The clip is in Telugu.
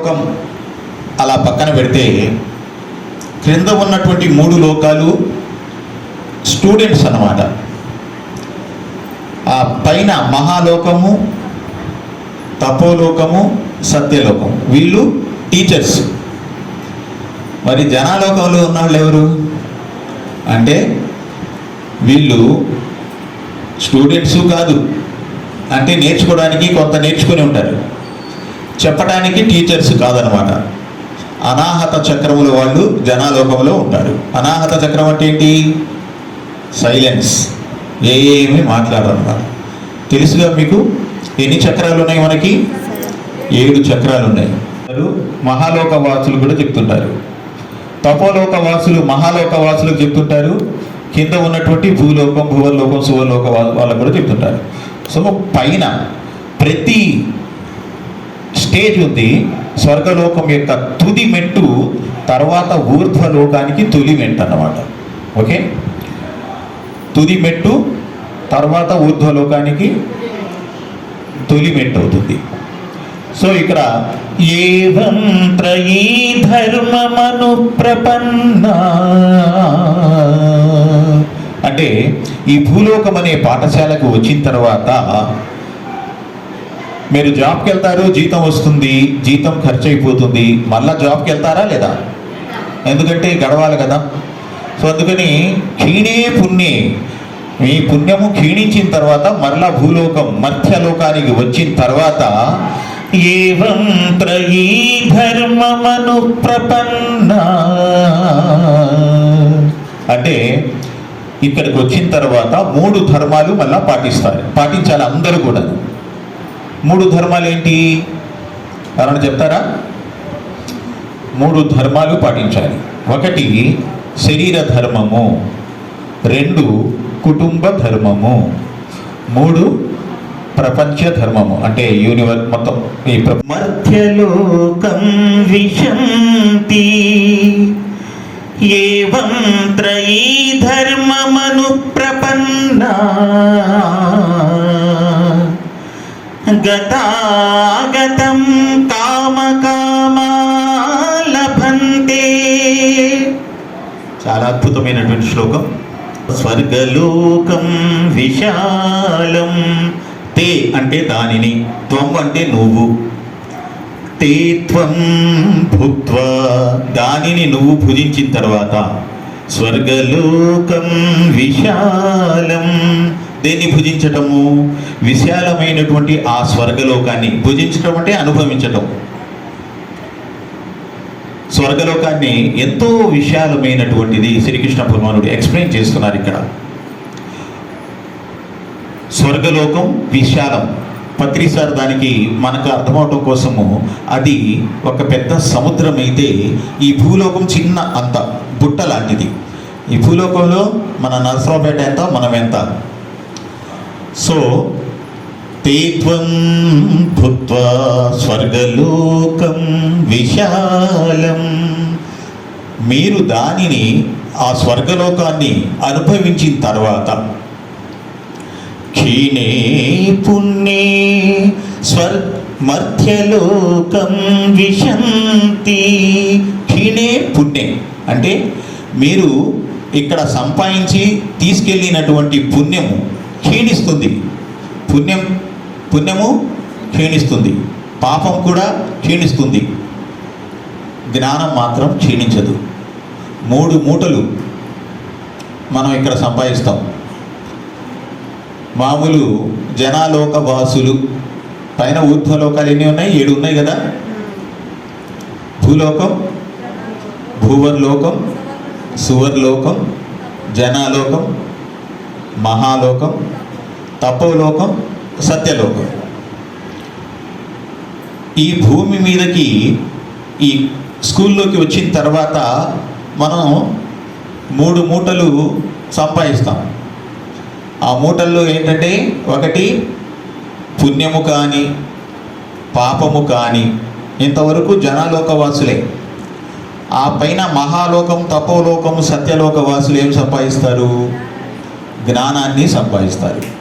లోకం అలా పక్కన పెడితే క్రింద ఉన్నటువంటి మూడు లోకాలు స్టూడెంట్స్ అన్నమాట. ఆ పైన మహాలోకము తపోలోకము సత్యలోకం. వీళ్ళు టీచర్స్. మరి జనాలోకంలో ఉన్న వాళ్ళు ఎవరు? అంటే వీళ్ళు స్టూడెంట్స్ కాదు. అంటే నేర్చుకోవడానికి కొంత నేర్చుకుని ఉంటారు. చెప్పడానికి టీచర్స్ కాదనమాట. అనాహత చక్రముల వాళ్ళు జనాలోకంలో ఉంటారు. అనాహత చక్రం అంటే ఏంటి? సైలెన్స్ ఏమీ మాట్లాడరన్నమాట తెలుసుగా మీకు ఎన్ని చక్రాలు ఉన్నాయి మనకి? ఏడు చక్రాలు ఉన్నాయి మహాలోక వాసులు కూడా చెప్తుంటారు. తపోలోక వాసులు మహాలోక వాసులకు చెప్తుంటారు. కింద ఉన్నటువంటి భూలోకం భువలోకం శువలోక వాళ్ళకు కూడా చెప్తుంటారు. సో పైన ప్రతి స్టేజ్ ఉంది. స్వర్గలోకం యొక్క తుది మెట్టు తర్వాత ఊర్ధ్వలోకానికి తొలి మెట్టు అన్నమాట ఓకే? తుది మెట్టు తర్వాత ఊర్ధ్వలోకానికి తొలి మెట్టు అవుతుంది సో ఇక్కడ ఏవం త్రయీ ధర్మమను ప్రపన్న. అంటే ఈ భూలోకం అనే పాఠశాలకు వచ్చిన తర్వాత మీరు జాబ్కి వెళ్తారు జీతం వస్తుంది జీతం ఖర్చు అయిపోతుంది మళ్ళా జాబ్కి వెళ్తారా లేదా? ఎందుకంటే గడవాలి కదా. సో అందుకని క్షీణే పుణ్యే. మీ పుణ్యము క్షీణించిన తర్వాత మరలా భూలోకం మధ్యలోకానికి వచ్చిన తర్వాత ఏవం త్రయీ ధర్మమను ప్రపన్న. అంటే ఇక్కడికి వచ్చిన తర్వాత మూడు ధర్మాలు మళ్ళా పాటిస్తారు. పాటించాలి అందరూ కూడా. మూడు ధర్మాలు ఏంటి? ఎవరైనా చెప్తారా? మూడు ధర్మాలు పాటించాలి. ఒకటి శరీర ధర్మము రెండు కుటుంబ ధర్మము మూడు ప్రపంచ ధర్మము. అంటే యూనివర్స్ మొత్తం ఈ ప్ర- మధ్యలోకం విశంతి ఏవం త్రయీ ధర్మమను ప్రపన్నా. గతాగతం కామకామా లభంతే చాలా అద్భుతమైనటువంటి శ్లోకం. స్వర్గలోకం విశాలం. తే అంటే దానిని త్వం అంటే నువ్వు. తే త్వం భుక్త్వా దానిని నువ్వు భుజించిన తర్వాత స్వర్గలోకం విశాలం. దేన్ని భుజించటము? విశాలమైనటువంటి ఆ స్వర్గలోకాన్ని భుజించటం అంటే అనుభవించటం. స్వర్గలోకాన్ని ఎంతో విశాలమైనటువంటిది శ్రీకృష్ణ భగవానుడు ఎక్స్ప్లెయిన్ చేస్తున్నారు ఇక్కడ. స్వర్గలోకం విశాలం. పత్రిసార్ దానికి మనకు అర్థమవటం కోసము అది ఒక పెద్ద సముద్రం అయితే ఈ భూలోకం చిన్న అంత బుట్ట లాంటిది. ఈ భూలోకంలో మన నరసరావుపేట ఎంత? మనం ఎంత? సో తేత్వం భూత్వా స్వర్గలోకం విశాలం. మీరు దానిని ఆ స్వర్గలోకాన్ని అనుభవించిన తర్వాత క్షీణే పుణ్యే స్వర్ మధ్యలోకం విశంతి. క్షీణే పుణ్యే. అంటే మీరు ఇక్కడ సంపాదించి తీసుకెళ్ళినటువంటి పుణ్యము క్షీణిస్తుంది. పుణ్యం పుణ్యము క్షీణిస్తుంది. పాపం కూడా క్షీణిస్తుంది. జ్ఞానం మాత్రం క్షీణించదు. మూడు మూటలు మనం ఇక్కడ సంపాదిస్తాం. మామూలు జనాలోక వాసులు పైన ఊర్ధ్వలోకాలు ఎన్ని ఉన్నాయి? ఏడు ఉన్నాయి కదా? భూలోకం భూవర్లోకం సువర్లోకం జనాలోకం మహాలోకం తపోలోకం సత్యలోకం. ఈ భూమి మీదకి ఈ స్కూల్లోకి వచ్చిన తర్వాత మనం మూడు మూటలు సంపాదిస్తాం. ఆ మూటల్లో ఏంటంటే ఒకటి పుణ్యము కానీ పాపము కానీ ఇంతవరకు జనాలోకవాసులే. ఆ పైన మహాలోకం తపోలోకము సత్యలోక వాసులు ఏం సంపాదిస్తారు? జ్ఞానాన్ని సంపాదిస్తారు.